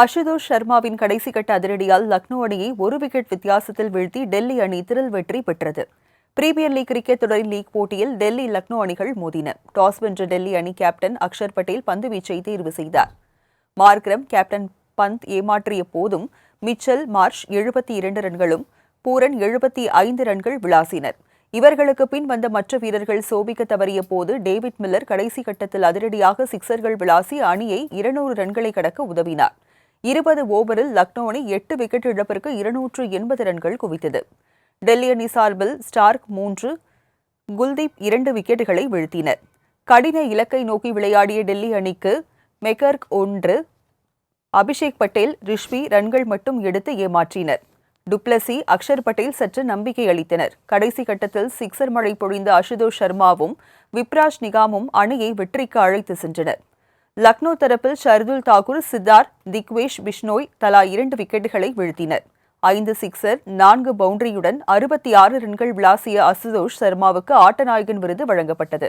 அஷுதோஷ் சர்மாவின் கடைசி கட்ட அதிரடியால் லக்னோ அணியை ஒரு விக்கெட் வித்தியாசத்தில் வீழ்த்தி டெல்லி அணி திரள் வெற்றி பெற்றது. பிரீமியர் லீக் கிரிக்கெட் தொடரின் லீக் போட்டியில் டெல்லி லக்னோ அணிகள் மோதின. டாஸ் வென்ற டெல்லி அணி கேப்டன் அக்ஷர் பட்டேல் பந்து வீச்சை தேர்வு செய்தார். மார்க்ரம் கேப்டன் பந்த் ஏமாற்றிய போதும் மிச்சல் மார்ஷ் எழுபத்தி இரண்டு ரன்களும் பூரன் எழுபத்தி ஐந்து ரன்கள் விளாசினர். இவர்களுக்கு பின் வந்த மற்ற வீரர்கள் சோபிக்க தவறிய போது டேவிட் மில்லர் கடைசி கட்டத்தில் அதிரடியாக சிக்சர்கள் விளாசி அணியை இருநூறு ரன்களை கடக்க உதவினார். இருபது ஓவரில் லக்னோ அணி எட்டு விக்கெட் இழப்பிற்கு இருநூற்று எண்பது ரன்கள் குவித்தது. டெல்லி அணி சார்பில் ஸ்டார்க் மூன்று குல்தீப் இரண்டு விக்கெட்டுகளை வீழ்த்தினர். கடின இலக்கை நோக்கி விளையாடிய டெல்லி அணிக்கு மெக்கர்க் ஒன்று அபிஷேக் பட்டேல் ரிஷ்வி ரன்கள் மட்டும் எடுத்து ஏமாற்றினர். டுப்ளசி அக்ஷர் பட்டேல் சற்று நம்பிக்கை அளித்தனர். கடைசி கட்டத்தில் சிக்ஸர் மழை பொழிந்த அசுதோஷ் சர்மாவும் விப்ராஜ் நிகாமும் அணியை வெற்றிக்கு அழைத்து சென்றனர். லக்னோ தரப்பில் ஷர்துல் தாக்கூர் சித்தார் திக்வேஷ் பிஷ்னோய் தலா இரண்டு விக்கெட்டுகளை வீழ்த்தினர். ஐந்து சிக்ஸர் நான்கு பவுண்டரியுடன் அறுபத்தி ஆறு ரன்கள் விளாசிய அசுதோஷ் சர்மாவுக்கு ஆட்டநாயகன் விருது வழங்கப்பட்டது.